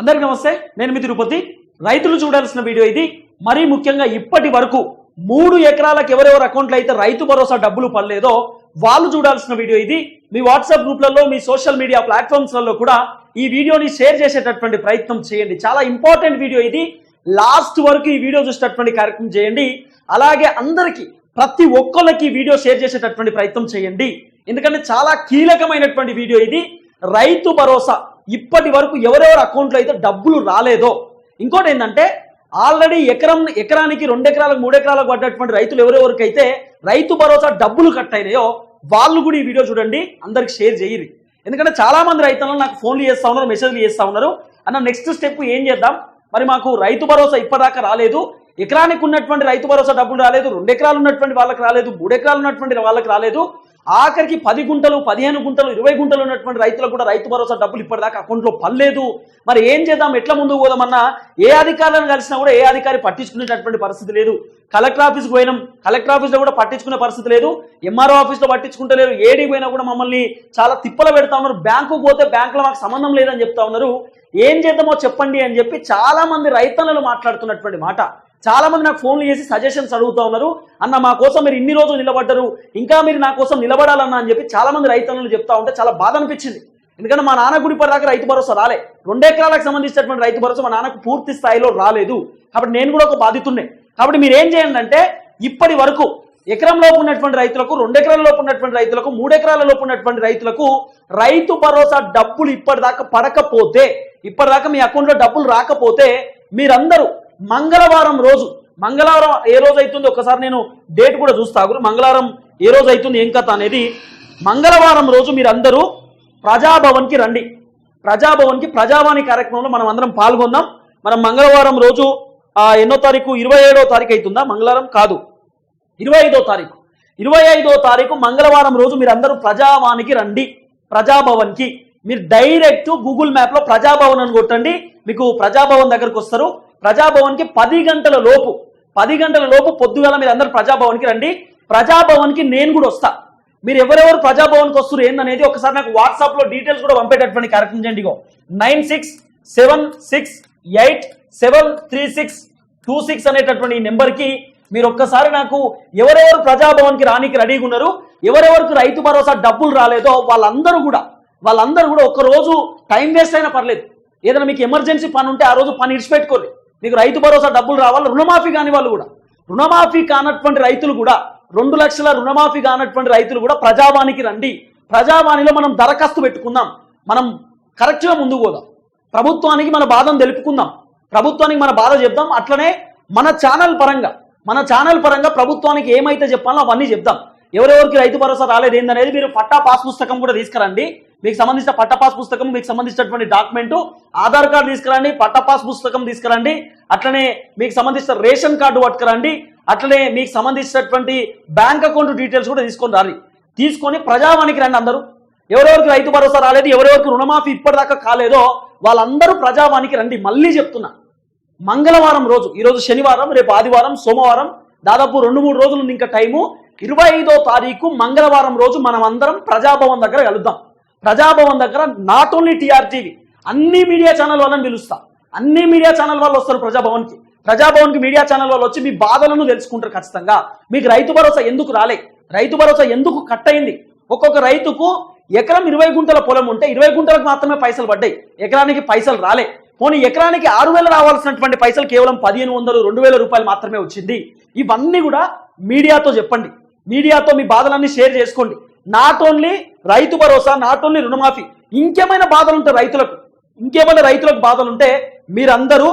అందరికీ నమస్తే నేను మీ తిరుపతి. రైతులు చూడాల్సిన వీడియో ఇది. మరీ ముఖ్యంగా ఇప్పటి వరకు మూడు ఎకరాలకు ఎవరెవరు అకౌంట్లో అయితే రైతు భరోసా డబ్బులు పడలేదో వాళ్ళు చూడాల్సిన వీడియో ఇది. మీ వాట్సాప్ గ్రూప్లలో మీ సోషల్ మీడియా ప్లాట్ఫామ్స్లలో కూడా ఈ వీడియోని షేర్ చేసేటటువంటి ప్రయత్నం చేయండి. చాలా ఇంపార్టెంట్ వీడియో ఇది. లాస్ట్ వరకు ఈ వీడియో చూసేటటువంటి కార్యక్రమం చేయండి. అలాగే అందరికీ ప్రతి ఒక్కళ్ళకి వీడియో షేర్ చేసేటటువంటి ప్రయత్నం చేయండి. ఎందుకంటే చాలా కీలకమైనటువంటి వీడియో ఇది. రైతు భరోసా ఇప్పటి వరకు ఎవరెవరి అకౌంట్లో అయితే డబ్బులు రాలేదో. ఇంకోటి ఏంటంటే ఆల్రెడీ ఎకరం ఎకరానికి రెండు ఎకరాలకు మూడు ఎకరాలకు పడ్డటువంటి రైతులు ఎవరెవరికైతే రైతు భరోసా డబ్బులు కట్ అయినాయో వాళ్ళు కూడా ఈ వీడియో చూడండి అందరికి షేర్ చేయరు ఎందుకంటే చాలా మంది రైతులను నాకు ఫోన్లు చేస్తా ఉన్నారు మెసేజ్లు చేస్తా ఉన్నారు. అన్న నెక్స్ట్ స్టెప్ ఏం చేద్దాం? మరి మాకు రైతు భరోసా ఇప్పటిదాకా రాలేదు. ఎకరానికి ఉన్నటువంటి రైతు భరోసా డబ్బులు రాలేదు రెండు ఎకరాలు ఉన్నటువంటి వాళ్ళకి రాలేదు మూడు ఎకరాలు ఉన్నటువంటి వాళ్ళకి రాలేదు. ఆఖరికి పది గుంటలు పదిహేను గుంటలు ఇరవై గుంటలు ఉన్నటువంటి రైతులకు కూడా రైతు భరోసా డబ్బులు ఇప్పటిదాకా అకౌంట్లో పర్లేదు మరి ఏం చేద్దాం? ఎట్లా ముందుకు పోదామన్నా? ఏ అధికారులను కలిసినా కూడా ఏ అధికారి పట్టించుకునేటటువంటి పరిస్థితి లేదు. కలెక్టర్ ఆఫీస్కి పోయినాం. కలెక్టర్ ఆఫీస్లో కూడా పట్టించుకునే పరిస్థితి లేదు. ఎంఆర్ఓ ఆఫీస్లో పట్టించుకుంటలేరు ఏడీ పోయినా కూడా మమ్మల్ని చాలా తిప్పలు పెడతా ఉన్నారు. బ్యాంకు పోతే బ్యాంకులో మాకు సంబంధం లేదని చెప్తా ఉన్నారు. ఏం చేద్దామో చెప్పండి అని చెప్పి చాలా మంది రైతన్నలు మాట్లాడుతున్నటువంటి మాట. చాలా మంది నాకు ఫోన్లు చేసి సజెషన్స్ అడుగుతా ఉన్నారు. అన్న మా కోసం మీరు ఇన్ని రోజులు నిలబడ్డరు. ఇంకా మీరు నా కోసం నిలబడాలన్నా అని చెప్పి చాలా మంది చెప్తా ఉంటే చాలా బాధ అనిపించింది. ఎందుకంటే మా నాన్న గుడి దాకా రైతు భరోసా రాలే. రెండు ఎకరాలకు సంబంధించినటువంటి రైతు భరోసా మా నాన్నకు పూర్తి స్థాయిలో రాలేదు. కాబట్టి నేను కూడా ఒక బాధితున్నే కాబట్టి మీరు ఏం చేయండి అంటే ఇప్పటి వరకు ఎకరం లోపు ఉన్నటువంటి రైతులకు రెండు ఎకరాల లోపు ఉన్నటువంటి రైతులకు మూడు ఎకరాల లోపు ఉన్నటువంటి రైతులకు రైతు భరోసా డబ్బులు ఇప్పటిదాకా పడకపోతే ఇప్పటిదాకా మీ అకౌంట్లో డబ్బులు రాకపోతే మీరందరూ మంగళవారం రోజు మంగళవారం ఏ రోజు అవుతుంది ఒకసారి నేను డేట్ కూడా చూస్తాను మంగళవారం ఏ రోజు అవుతుంది ఏం కథ అనేది మంగళవారం రోజు మీరందరూ ప్రజాభవన్కి రండి. ప్రజాభవన్కి ప్రజావాణి కార్యక్రమంలో మనం అందరం పాల్గొందాం. మనం మంగళవారం రోజు ఆ, ఎన్నో తారీఖు? ఇరవై ఏడో తారీఖు అవుతుందా మంగళవారం కాదు. ఇరవై ఐదో తారీఖు. ఇరవై ఐదో తారీఖు మంగళవారం రోజు మీరు అందరూ ప్రజావానికి రండి. ప్రజాభవన్కి. మీరు డైరెక్ట్ గూగుల్ మ్యాప్లో ప్రజాభవన్ అని కొట్టండి. మీకు ప్రజాభవన్ దగ్గరకు వస్తారు. ప్రజాభవన్కి పది గంటల లోపు పది గంటల లోపు పొద్దుగల మీరు అందరు ప్రజాభవన్కి రండి. ప్రజాభవన్కి నేను కూడా వస్తా. మీరు ఎవరెవరు ప్రజాభవన్కి వస్తారు ఏందనేది ఒకసారి నాకు వాట్సాప్లో డీటెయిల్స్ కూడా పంపేటటువంటి కార్యక్రమం చేయండి ఇగో. Nine six seven six eight seven three six two six అనేటటువంటి ఈ నెంబర్కి మీరు ఒక్కసారి నాకు ఎవరెవరు ప్రజాభవన్కి రానికి రెడీగా ఉన్నారు ఎవరెవరికి రైతు భరోసా డబ్బులు రాలేదో వాళ్ళందరూ కూడా వాళ్ళందరూ కూడా ఒక్కరోజు రోజు టైం వేస్ట్ అయినా పర్లేదు. ఏదైనా మీకు ఎమర్జెన్సీ పని ఉంటే ఆ రోజు పని ఇడిచిపెట్టుకోలేదు మీకు రైతు భరోసా డబ్బులు రావాలి రుణమాఫీ కాని వాళ్ళు కూడా. రుణమాఫీ కానటువంటి రైతులు కూడా రెండు లక్షల రుణమాఫీ కానటువంటి రైతులు కూడా ప్రజావాణికి రండి. ప్రజావాణిలో మనం దరఖాస్తు పెట్టుకుందాం. మనం కరెక్ట్గా ముందుకు పోదాం. ప్రభుత్వానికి మన బాధను తెలుపుకుందాం. ప్రభుత్వానికి మన బాధ చెప్దాం. అట్లనే మన ఛానల్ పరంగా మన ఛానల్ పరంగా ప్రభుత్వానికి ఏమైతే చెప్పాలో అవన్నీ చెప్దాం. ఎవరెవరికి రైతు భరోసా రాలేదు ఏందనేది మీరు పట్టా పాస్ పుస్తకం కూడా తీసుకురండి. మీకు సంబంధించిన పట్టపాస్ పుస్తకం మీకు సంబంధించినటువంటి డాక్యుమెంట్ ఆధార్ కార్డు తీసుకురండి పట్టపాస్ పుస్తకం తీసుకురండి అట్లనే మీకు సంబంధించిన రేషన్ కార్డు పట్టుకురండి అట్లనే మీకు సంబంధించినటువంటి బ్యాంక్ అకౌంట్ డీటెయిల్స్ కూడా తీసుకొని రాలి తీసుకొని ప్రజావానికి రండి అందరూ. ఎవరెవరికి రైతు భరోసా రాలేదు ఎవరెవరికి రుణమాఫీ ఇప్పటిదాకా కాలేదో వాళ్ళందరూ ప్రజావానికి రండి. మళ్ళీ చెప్తున్నా మంగళవారం రోజు ఈరోజు శనివారం రేపు ఆదివారం సోమవారం దాదాపు రెండు మూడు రోజులు ఇంకా టైము. ఇరవై ఐదో తారీఖు మంగళవారం రోజు మనం అందరం ప్రజాభవన్ దగ్గర కలుద్దాం. ప్రజాభవన్ దగ్గర నాట్ ఓన్లీ టీఆర్టీవి అన్ని మీడియా ఛానల్ వాళ్ళని పిలుస్తా. అన్ని మీడియా ఛానల్ వాళ్ళు వస్తారు ప్రజాభవన్కి. ప్రజాభవన్కి మీడియా ఛానల్ వాళ్ళు వచ్చి మీ బాధలను తెలుసుకుంటారు ఖచ్చితంగా. మీకు రైతు భరోసా ఎందుకు రాలే? రైతు భరోసా ఎందుకు కట్ అయింది? ఒక్కొక్క రైతుకు ఎకరం ఇరవై గుంటల పొలం ఉంటే ఇరవై గుంటలకు మాత్రమే పైసలు పడ్డాయి. ఎకరానికి పైసలు రాలే. పోనీ ఎకరానికి ఆరు వేలు రావాల్సినటువంటి పైసలు కేవలం పదిహేను వందలు రెండు వేల రూపాయలు మాత్రమే వచ్చింది. ఇవన్నీ కూడా మీడియాతో చెప్పండి. మీడియాతో మీ బాధలన్నీ షేర్ చేసుకోండి. Not only Rythu Bharosa not only రుణమాఫీ. ఇంకేమైనా బాధలు ఉంటాయి రైతులకు ఇంకేమైనా రైతులకు బాధలు ఉంటే మీరందరూ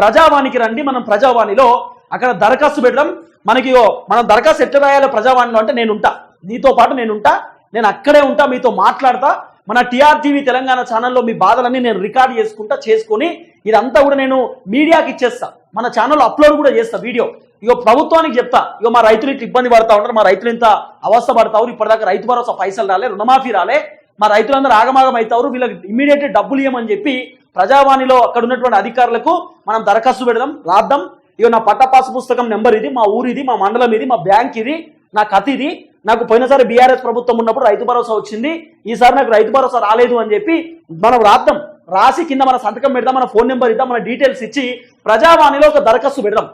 ప్రజావాణికి రండి. మనం ప్రజావాణిలో అక్కడ దరఖాస్తు పెట్టడం. మనకి మనం దరఖాస్తు ఎట్లా రాయాలో ప్రజావాణిలో అంటే నేను ఉంటా. నీతో పాటు నేను ఉంటా. నేను అక్కడే ఉంటా మీతో మాట్లాడతా. మన టీఆర్టీవీ తెలంగాణ ఛానల్లో మీ బాధలన్నీ నేను రికార్డ్ చేసుకుంటా చేసుకొని ఇదంతా కూడా నేను మీడియాకి ఇచ్చేస్తా. మన ఛానల్లో అప్లోడ్ కూడా చేస్తా వీడియో. ఇగో ప్రభుత్వానికి చెప్తా ఇగో మా రైతులు ఇట్లా ఇబ్బంది పడతా ఉంటారు మా రైతులు ఇంత అవస్థ పడతారు ఇప్పటిదాకా రైతు భరోసా పైసలు రాలే రుణమాఫీ రాలే మా రైతులందరూ ఆగమాగం అవుతారు వీళ్ళకి ఇమీడియట్ డబ్బులు ఇవ్వమని చెప్పి ప్రజావాణిలో అక్కడ ఉన్నటువంటి అధికారులకు మనం దరఖాస్తు పెడదాం రాద్దాం. ఇగో నా పట్టపాసు పుస్తకం నెంబర్ ఇది మా ఊరు ఇది మా మండలం ఇది మా బ్యాంక్ ఇది నా కథ ఇది. నాకు పోయినసారి బీఆర్ఎస్ ప్రభుత్వం ఉన్నప్పుడు రైతు భరోసా వచ్చింది ఈసారి నాకు రైతు భరోసా రాలేదు అని చెప్పి మనం రాద్దాం. రాసి కింద మన సంతకం పెడదాం మన ఫోన్ నెంబర్ ఇద్దాం మన డీటెయిల్స్ ఇచ్చి ప్రజావాణిలో ఒక దరఖాస్తు పెడదాం.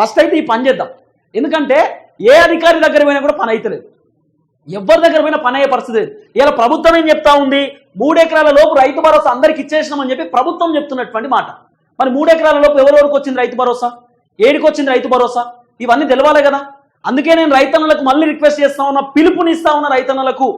ఫస్ట్ అయితే ఈ పని చేద్దాం. ఎందుకంటే ఏ అధికారి దగ్గర పోయినా కూడా పని అవుతలేదు ఎవరి దగ్గర పోయినా పని అయ్యే పరిస్థితి లేదు. ఇలా ప్రభుత్వం ఏం చెప్తా ఉంది? మూడెకరాల లోపు రైతు భరోసా అందరికి ఇచ్చేసినామని చెప్పి ప్రభుత్వం చెప్తున్నటువంటి మాట. మరి మూడెకరాల లోపు ఎవరెవరికి వచ్చింది రైతు భరోసా? ఏడికి వచ్చింది రైతు భరోసా? ఇవన్నీ తెలవాలి కదా. అందుకే నేను రైతన్నలకు మళ్ళీ రిక్వెస్ట్ చేస్తా ఉన్నా పిలుపునిస్తా ఉన్న రైతన్నలకు.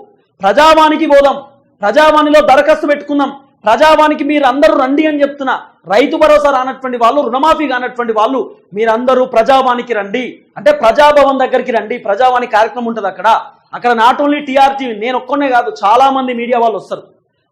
ప్రజావాణికి పోదాం. ప్రజావాణిలో దరఖాస్తు పెట్టుకుందాం. ప్రజావాణికి మీరు అందరూ రండి అని చెప్తున్నా. రైతు భరోసా రానటువంటి వాళ్ళు రుణమాఫీ కానటువంటి వాళ్ళు మీరందరూ ప్రజావానికి రండి. అంటే ప్రజాభవన్ దగ్గరికి రండి. ప్రజావాణి కార్యక్రమం ఉంటుంది అక్కడ. అక్కడ నాట్ ఓన్లీ టీఆర్టీ నేను ఒక్కనే కాదు చాలా మంది మీడియా వాళ్ళు వస్తారు.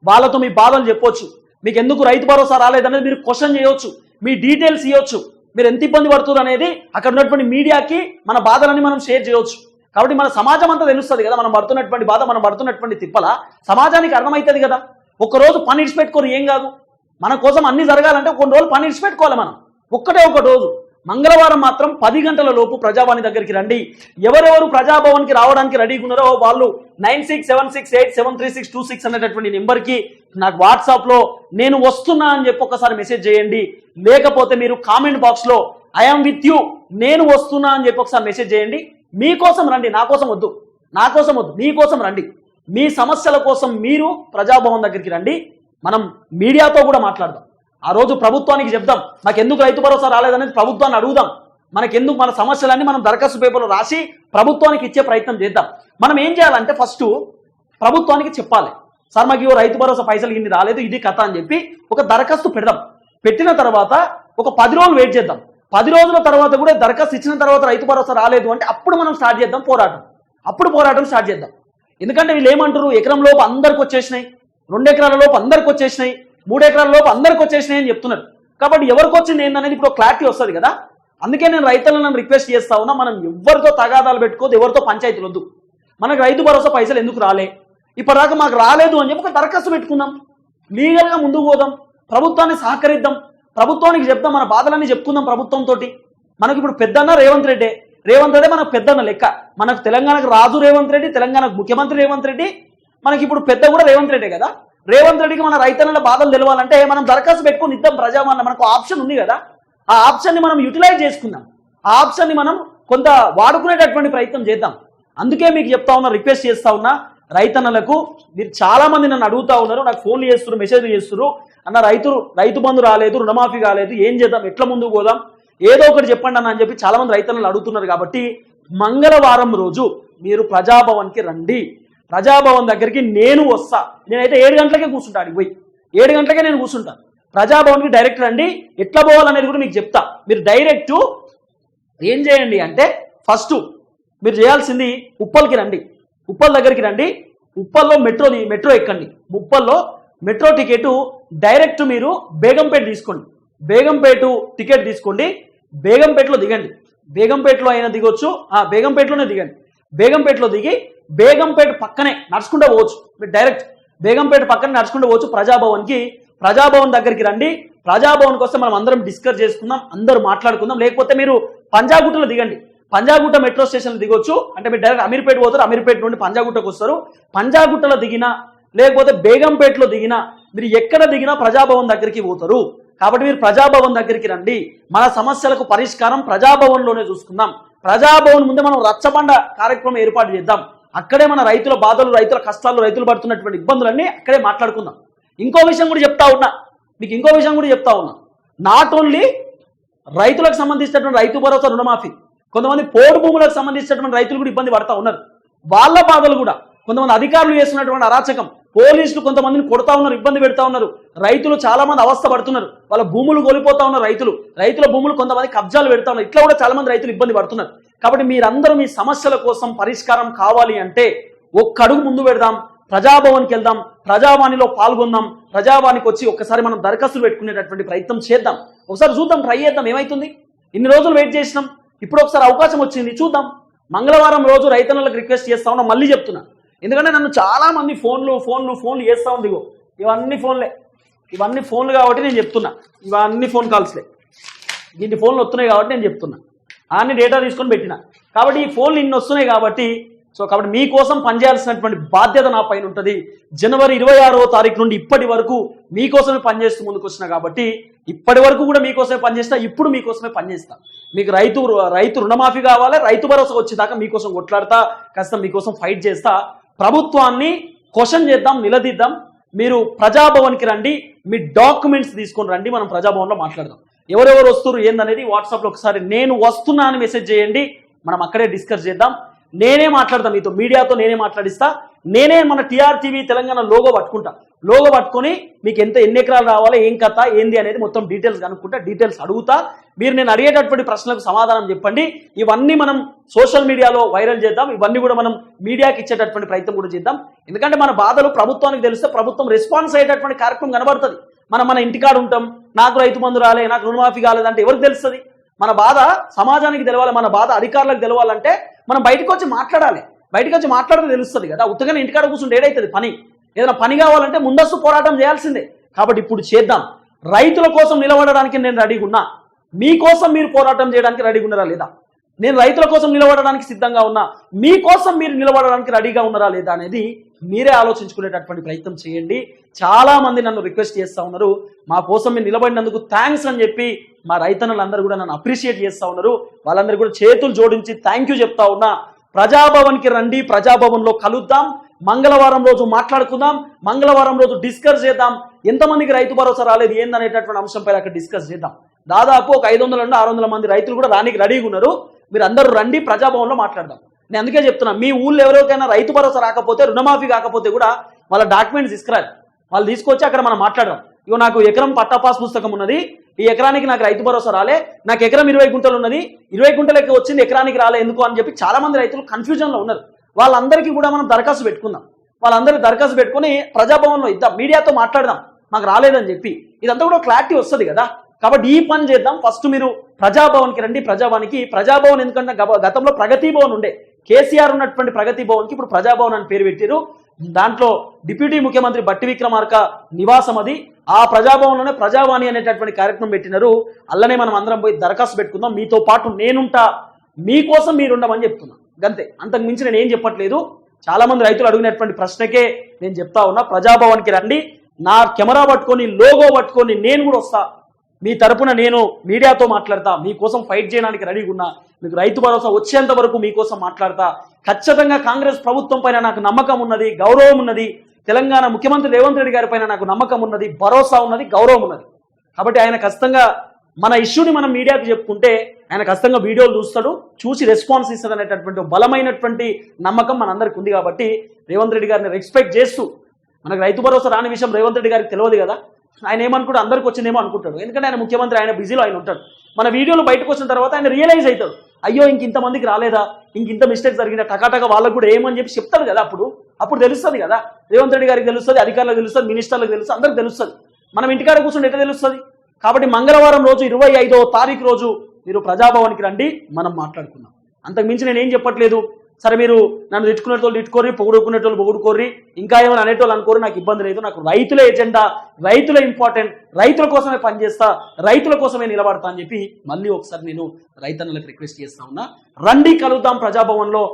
వాళ్ళతో మీ బాధలు చెప్పొచ్చు. మీకు ఎందుకు రైతు భరోసా రాలేదనేది మీరు క్వశ్చన్ చేయొచ్చు. మీ డీటెయిల్స్ ఇవ్వచ్చు మీరు ఎంత ఇబ్బంది పడుతున్నారు అనేది అక్కడ ఉన్నటువంటి మీడియాకి మన బాధలని మనం షేర్ చేయొచ్చు. కాబట్టి మన సమాజం అంతా తెలుస్తుంది కదా మనం పడుతున్నటువంటి బాధ మనం పడుతున్నటువంటి తిప్పల. సమాజానికి అర్థమవుతుంది కదా. ఒకరోజు పని ఇడిచిపెట్టుకోరు ఏం కాదు. మన కోసం అన్ని జరగాలంటే కొన్ని రోజులు పని ఇడిచిపెట్టుకోవాలి మనం. ఒక్కటే ఒక రోజు. మంగళవారం మాత్రం పది గంటల లోపు ప్రజావాణి దగ్గరికి రండి. ఎవరెవరు ప్రజాభవన్కి రావడానికి రెడీగా ఉన్నారో వాళ్ళు nine six seven six eight seven three six two six అనేటటువంటి నెంబర్కి నాకు వాట్సాప్లో నేను వస్తున్నా అని చెప్పి ఒకసారి మెసేజ్ చేయండి. లేకపోతే మీరు కామెంట్ బాక్స్లో ఐఎమ్ విత్ యూ నేను వస్తున్నా అని చెప్పి ఒకసారి మెసేజ్ చేయండి. మీకోసం రండి నా కోసం వద్దు. నా కోసం వద్దు మీకోసం రండి. మీ సమస్యల కోసం మీరు ప్రజాభవన్ దగ్గరికి రండి. మనం మీడియాతో కూడా మాట్లాడదాం. ఆ రోజు ప్రభుత్వానికి చెప్దాం మాకెందుకు రైతు భరోసా రాలేదనేది ప్రభుత్వాన్ని అడుగుదాం. మనకెందుకు మన సమస్యలన్నీ మనం దరఖాస్తు పేపర్లో రాసి ప్రభుత్వానికి ఇచ్చే ప్రయత్నం చేద్దాం. మనం ఏం చేయాలంటే ఫస్ట్ ప్రభుత్వానికి చెప్పాలి సార్ మాకు ఇవ్వ రైతు భరోసా పైసలు ఇన్ని రాలేదు ఇది కథ అని చెప్పి ఒక దరఖాస్తు పెడదాం. పెట్టిన తర్వాత ఒక పది రోజులు వెయిట్ చేద్దాం. పది రోజుల తర్వాత కూడా దరఖాస్తు ఇచ్చిన తర్వాత రైతు భరోసా రాలేదు అంటే అప్పుడు మనం స్టార్ట్ చేద్దాం పోరాటం. అప్పుడు పోరాటం స్టార్ట్ చేద్దాం. ఎందుకంటే వీళ్ళు ఏమంటారు ఎకరం లోపు అందరికి వచ్చేసినాయి. రెండు ఎకరాల లోపు అందరికి వచ్చేసినాయి మూడు ఎకరాల లోపు అందరికి వచ్చేసినాయి అని చెప్తున్నారు. కాబట్టి ఎవరికి వచ్చింది ఏందనేది ఇప్పుడు క్లారిటీ వస్తుంది కదా. అందుకే నేను రైతులను రిక్వెస్ట్ చేస్తా ఉన్నా మనం ఎవరితో తగాదాలు పెట్టుకోదు ఎవరితో పంచాయతీలు వద్దు. మనకు రైతు భరోసా పైసలు ఎందుకు రాలే? ఇప్పటిదాకా మాకు రాలేదు అని చెప్పి ఒక దరఖాస్తు పెట్టుకుందాం. లీగల్గా ముందుకు పోదాం ప్రభుత్వాన్ని సహకరిద్దాం ప్రభుత్వానికి చెప్దాం మన బాధలన్నీ చెప్పుకుందాం ప్రభుత్వంతో మనకి ఇప్పుడు పెద్దన్న రేవంత్ రెడ్డి. రేవంత్ రెడ్డి మనకు పెద్దన్న లెక్క. మనకు తెలంగాణకు రాజు రేవంత్ రెడ్డి తెలంగాణకు ముఖ్యమంత్రి రేవంత్ రెడ్డి మనకి ఇప్పుడు పెద్ద కూడా రేవంత్ రెడ్డి కదా? రేవంత్ రెడ్డికి మన రైతన్నల బాధలు తెలవాలంటే మనం దరఖాస్తు పెట్టుకుని ఇద్దాం ప్రజావాణి మనకు ఆప్షన్ ఉంది కదా? ఆ ఆప్షన్ని మనం యూటిలైజ్ చేసుకుందాం. ఆ ఆప్షన్ని మనం కొంత వాడుకునేటటువంటి ప్రయత్నం చేద్దాం. అందుకే మీకు చెప్తా ఉన్నా రిక్వెస్ట్ చేస్తా ఉన్నా రైతన్నలకు మీరు చాలా మంది నన్ను అడుగుతా ఉన్నారు నాకు ఫోన్లు చేస్తున్నారు మెసేజ్లు చేస్తున్నారు. అన్న రైతు రైతు బంధు రాలేదు రుణమాఫీ కాలేదు ఏం చేద్దాం ఎట్లా ముందుకు పోదాం? ఏదో ఒకటి చెప్పండి అన్న అని చెప్పి చాలా మంది రైతన్నలు అడుగుతున్నారు కాబట్టి మంగళవారం రోజు మీరు ప్రజాభవన్కి రండి. ప్రజాభవన్ దగ్గరికి నేను వస్తా. నేనైతే ఏడు గంటలకే కూర్చుంటాను పోయి. ఏడు గంటలకే నేను కూర్చుంటాను ప్రజాభవన్కి డైరెక్ట్ రండి. ఎట్లా పోవాలనేది కూడా మీకు చెప్తా. మీరు డైరెక్ట్ ఏం చేయండి అంటే ఫస్ట్ మీరు చేయాల్సింది ఉప్పల్కి రండి. ఉప్పల్ దగ్గరికి రండి. ఉప్పల్లో మెట్రో మెట్రో ఎక్కండి. ఉప్పల్లో మెట్రో టికెట్ డైరెక్ట్ మీరు బేగంపేట తీసుకోండి. బేగంపేట టికెట్ తీసుకోండి. బేగంపేటలో దిగండి. బేగంపేటలో అయినా దిగొచ్చు. ఆ బేగంపేటలోనే దిగండి. బేగంపేటలో దిగి బేగంపేట పక్కనే నడుచుకుంటూ పోవచ్చు. మీరు డైరెక్ట్ బేగంపేట పక్కనే నడుచుకుంటూ పోవచ్చు ప్రజాభవన్కి. ప్రజాభవన్ దగ్గరికి రండి. ప్రజాభవన్కి వస్తే మనం అందరం డిస్కస్ చేసుకుందాం అందరూ మాట్లాడుకుందాం. లేకపోతే మీరు పంజాగుట్టలో దిగండి. పంజాగుట్ట మెట్రో స్టేషన్లో దిగొచ్చు. అంటే మీరు డైరెక్ట్ అమీర్పేట పోతారు అమీర్పేట నుండి పంజాగుట్టకు వస్తారు. పంజాగుట్టలో దిగినా లేకపోతే బేగంపేటలో దిగినా మీరు ఎక్కడ దిగినా ప్రజాభవన్ దగ్గరికి పోతారు. కాబట్టి మీరు ప్రజాభవన్ దగ్గరికి రండి. మన సమస్యలకు పరిష్కారం ప్రజాభవన్లోనే చూసుకుందాం. ప్రజాభవన్ ముందే మనం రచ్చబండ కార్యక్రమం ఏర్పాటు చేద్దాం. అక్కడే మన రైతుల బాధలు రైతుల కష్టాలు రైతులు పడుతున్నటువంటి ఇబ్బందులన్నీ అక్కడే మాట్లాడుకుందాం. ఇంకో విషయం కూడా చెప్తా ఉన్నా. మీకు ఇంకో విషయం కూడా చెప్తా ఉన్నా. నాట్ ఓన్లీ రైతులకు సంబంధించినటువంటి రైతు భరోసా రుణమాఫీ కొంతమంది పోడు భూములకు సంబంధించినటువంటి రైతులు కూడా ఇబ్బంది పడతా ఉన్నారు. వాళ్ళ బాధలు కూడా కొంతమంది అధికారులు చేస్తున్నటువంటి అరాచకం పోలీసులు కొంతమందిని కొడతా ఉన్నారు ఇబ్బంది పెడతా ఉన్నారు. రైతులు చాలా మంది అవస్థ పడుతున్నారు. వాళ్ళ భూములు కోల్పోతా ఉన్నారు రైతులు. రైతుల భూములు కొంతమంది కబ్జాలు పెడతా ఉన్నారు. ఇట్లా కూడా చాలా మంది రైతులు ఇబ్బంది పడుతున్నారు. కాబట్టి మీరందరూ మీ సమస్యల కోసం పరిష్కారం కావాలి అంటే ఒక్క అడుగు ముందు పెడదాం ప్రజాభవన్కి వెళ్దాం ప్రజావాణిలో పాల్గొందాం ప్రజావాణికి వచ్చి ఒక్కసారి మనం దరఖాస్తులు పెట్టుకునేటటువంటి ప్రయత్నం చేద్దాం. ఒకసారి చూద్దాం ట్రై చేద్దాం ఏమైతుంది? ఇన్ని రోజులు వెయిట్ చేసినాం. ఇప్పుడు ఒకసారి అవకాశం వచ్చింది చూద్దాం. మంగళవారం రోజు రైతన్నలకు రిక్వెస్ట్ చేస్తా ఉన్నా మళ్ళీ చెప్తున్నా. ఎందుకంటే నన్ను చాలామంది ఫోన్లు ఫోన్లు ఫోన్లు చేస్తూ ఉంది ఇగో. ఇవన్నీ ఫోన్లే. ఇవన్నీ ఫోన్లు కాబట్టి నేను చెప్తున్నా. ఇవన్నీ ఫోన్ కాల్స్లే. దీన్ని ఫోన్లు వస్తున్నాయి కాబట్టి నేను చెప్తున్నా. అన్ని డేటా తీసుకొని పెట్టిన. కాబట్టి ఈ ఫోన్లు ఇన్ని వస్తున్నాయి కాబట్టి సో కాబట్టి మీకోసం పనిచేయాల్సినటువంటి బాధ్యత నా పైన ఉంటుంది. జనవరి ఇరవై ఆరో తారీఖు నుండి ఇప్పటి వరకు మీకోసమే పనిచేస్తూ ముందుకు వచ్చిన కాబట్టి ఇప్పటి వరకు కూడా మీకోసమే పనిచేస్తా ఇప్పుడు మీకోసమే పనిచేస్తా. మీకు రైతు రైతు రుణమాఫీ కావాలి రైతు భరోసా వచ్చేదాకా మీకోసం కొట్లాడతా కాస్త మీకోసం ఫైట్ చేస్తా. ప్రభుత్వాన్ని క్వశ్చన్ చేద్దాం నిలదీద్దాం. మీరు ప్రజాభవన్కి రండి మీ డాక్యుమెంట్స్ తీసుకొని రండి మనం ప్రజాభవన్లో మాట్లాడదాం. ఎవరెవరు వస్తున్నారు ఏందనేది వాట్సాప్లో ఒకసారి నేను వస్తున్నా అని మెసేజ్ చేయండి మనం అక్కడే డిస్కస్ చేద్దాం. నేనే మాట్లాడదాం మీతో మీడియాతో నేనే మాట్లాడిస్తా. నేనే మన టీఆర్టీవీ తెలంగాణ లోగో పట్టుకుంటా. లోగో పట్టుకొని మీకు ఎంత ఎన్ని ఎకరాలు రావాలో ఏం కథ ఏంది అనేది మొత్తం డీటెయిల్స్ కనుక్కుంటా డీటెయిల్స్ అడుగుతా. మీరు నేను అడిగేటటువంటి ప్రశ్నలకు సమాధానం చెప్పండి. ఇవన్నీ మనం సోషల్ మీడియాలో వైరల్ చేద్దాం. ఇవన్నీ కూడా మనం మీడియాకి ఇచ్చేటటువంటి ప్రయత్నం కూడా చేద్దాం. ఎందుకంటే మన బాధలు ప్రభుత్వానికి తెలిస్తే ప్రభుత్వం రెస్పాన్స్ అయ్యేటటువంటి కార్యక్రమం కనబడుతుంది. మనం మన ఇంటికాడ ఉంటాం. నాకు రైతు మందు రాలే నాకు రుణమాఫీ కాలేదంటే ఎవరికి తెలుస్తుంది? మన బాధ సమాజానికి తెలవాలి మన బాధ అధికారులకు తెలవాలంటే మనం బయటకు వచ్చి మాట్లాడాలి. బయటకు వచ్చి మాట్లాడితే తెలుస్తుంది కదా. ఉత్తగానే ఇంటికాడ కూర్చుంటే ఏడైతుంది? పని. ఏదైనా పని కావాలంటే ముందస్తు పోరాటం చేయాల్సిందే. కాబట్టి ఇప్పుడు చేద్దాం. రైతుల కోసం నిలబడడానికి నేను రెడీగా ఉన్నా. మీకోసం మీరు పోరాటం చేయడానికి రెడీగా ఉన్నారా లేదా? నేను రైతుల కోసం నిలబడడానికి సిద్ధంగా ఉన్నా. మీకోసం మీరు నిలబడడానికి రెడీగా ఉన్నారా లేదా అనేది మీరే ఆలోచించుకునేటటువంటి ప్రయత్నం చేయండి. చాలామంది నన్ను రిక్వెస్ట్ చేస్తూ ఉన్నారు. మా కోసం మీరు నిలబడినందుకు థ్యాంక్స్ అని చెప్పి మా రైతన్నులందరూ కూడా నన్ను అప్రిషియేట్ చేస్తూ ఉన్నారు. వాళ్ళందరూ కూడా చేతులు జోడించి థ్యాంక్ యూ చెప్తా ఉన్నా. ప్రజాభవన్కి రండి. ప్రజాభవన్లో కలుద్దాం. మంగళవారం రోజు మాట్లాడుకుందాం మంగళవారం రోజు డిస్కస్ చేద్దాం. ఎంతమందికి రైతు భరోసా రాలేదు ఏందనేటటువంటి అంశంపై అక్కడ డిస్కస్ చేద్దాం. దాదాపు ఒక ఐదు వందల నుండి ఆరు వందల మంది రైతులు కూడా రానికి రెడీగా ఉన్నారు. మీరు అందరూ రండి ప్రజాభవన్లో మాట్లాడదాం. నేను అందుకే చెప్తున్నా మీ ఊళ్ళో ఎవరికైనా రైతు భరోసా రాకపోతే రుణమాఫీ కాకపోతే కూడా వాళ్ళ డాక్యుమెంట్స్ తీసుకురాలి. వాళ్ళు తీసుకొచ్చి అక్కడ మనం మాట్లాడదాం. ఇగో నాకు ఎకరం పట్టా పాస్ పుస్తకం ఉన్నది. ఈ ఎకరానికి నాకు రైతు భరోసా రాలే. నాకు ఎకరం ఇరవై గుంటలు ఉన్నది. ఇరవై గుంటలకి వచ్చింది ఎకరానికి రాలే ఎందుకు అని చెప్పి చాలా మంది రైతులు కన్ఫ్యూజన్లో ఉన్నారు. వాళ్ళందరికీ కూడా మనం దరఖాస్తు పెట్టుకుందాం. వాళ్ళందరికీ దరఖాస్తు పెట్టుకొని ప్రజాభవన్లో ఇద్దాం. మీడియాతో మాట్లాడదాం. మాకు రాలేదని చెప్పి. ఇదంతా కూడా క్లారిటీ వస్తుంది కదా. కాబట్టి ఈ పని చేద్దాం. ఫస్ట్ మీరు ప్రజాభవన్కి రండి. ప్రజాభవన్కి. ప్రజాభవన్ ఎందుకంటే గతంలో ప్రగతి భవన్ ఉండే. కేసీఆర్ ఉన్నటువంటి ప్రగతి భవన్కి ఇప్పుడు ప్రజాభవన్ అని పేరు పెట్టారు దాంట్లో డిప్యూటీ ముఖ్యమంత్రి బట్టి విక్రమార్క నివాసం అది. ఆ ప్రజాభవన్లోనే ప్రజావాణి అనేటటువంటి కార్యక్రమం పెట్టినారు. అల్లనే మనం అందరం పోయి దరఖాస్తు పెట్టుకుందాం. మీతో పాటు నేనుంటా. మీకోసం మీరు ఉండమని గంతే. అంతకు మించి నేను ఏం చెప్పట్లేదు. చాలామంది రైతులు అడిగినటువంటి ప్రశ్నకే నేను చెప్తా ఉన్నా. ప్రజాభవన్కి రండి. నా కెమెరా పట్టుకొని లోగో పట్టుకొని నేను కూడా వస్తా. మీ తరపున నేను మీడియాతో మాట్లాడతా. మీకోసం ఫైట్ చేయడానికి రెడీగా ఉన్నా. మీకు రైతు భరోసా వచ్చేంత వరకు మీకోసం మాట్లాడతా. ఖచ్చితంగా కాంగ్రెస్ ప్రభుత్వం పైన నాకు నమ్మకం ఉన్నది గౌరవం ఉన్నది. తెలంగాణ ముఖ్యమంత్రి రేవంత్ రెడ్డి గారి పైన నాకు నమ్మకం ఉన్నది భరోసా ఉన్నది గౌరవం ఉన్నది. కాబట్టి ఆయన ఖచ్చితంగా మన ఇష్యూని మనం మీడియాకు చెప్పుకుంటే ఆయన ఖచ్చితంగా వీడియోలు చూస్తాడు చూసి రెస్పాన్స్ ఇస్తాడు అనేటటువంటి బలమైనటువంటి నమ్మకం మనందరికి ఉంది కాబట్టి రేవంత్ రెడ్డి గారిని రెస్పెక్ట్ చేస్తూ మనకు రైతు భరోసా రాని విషయం రేవంత్ రెడ్డి గారికి తెలియదు కదా. ఆయన ఏమనుకుంటూ అందరికి వచ్చిందేమో అనుకుంటాడు. ఎందుకంటే ఆయన ముఖ్యమంత్రి ఆయన బిజీలో ఆయన ఉంటాడు. మన వీడియోలు బయటకు వచ్చిన తర్వాత ఆయన రియలైజ్ అవుతాడు. అయ్యో ఇంక ఇంతమందికి రాలేదా? ఇంక ఇంత మిస్టేక్ జరిగిన టకాటక వాళ్ళకు కూడా ఏమని చెప్పి చెప్తాడు కదా అప్పుడు. అప్పుడు తెలుస్తుంది కదా. రేవంత్ రెడ్డి గారికి తెలుస్తుంది అధికారులకు తెలుస్తుంది మినిస్టర్లకు తెలుస్తుంది అందరికి తెలుస్తుంది. మనం ఇంటికాడ కూర్చుంటే ఎట్లా తెలుస్తుంది? కాబట్టి మంగళవారం రోజు ఇరవై ఐదో తారీఖు రోజు మీరు ప్రజాభవన్కి రండి మనం మాట్లాడుకుందాం. అంతకు మించి నేను ఏం చెప్పట్లేదు. సరే మీరు నన్ను తిట్టుకునేటోళ్ళు తిట్టుకోర్రి పొగుడుకునేటోళ్ళు పొగుడుకోర్రి ఇంకా ఏమైనా అనేటోళ్ళు అనుకోరు నాకు ఇబ్బంది లేదు. నాకు రైతుల ఎజెండా రైతుల ఇంపార్టెంట్ రైతుల కోసమే పనిచేస్తా రైతుల కోసమే నిలబడతా అని చెప్పి మళ్ళీ ఒకసారి నేను రైతన్నలకు రిక్వెస్ట్ చేస్తా ఉన్నా. రండి కలుద్దాం ప్రజాభవన్లో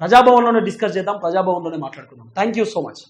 ప్రజాభవన్లోనే డిస్కస్ చేద్దాం ప్రజాభవన్లోనే మాట్లాడుకుందాం. Thank you so much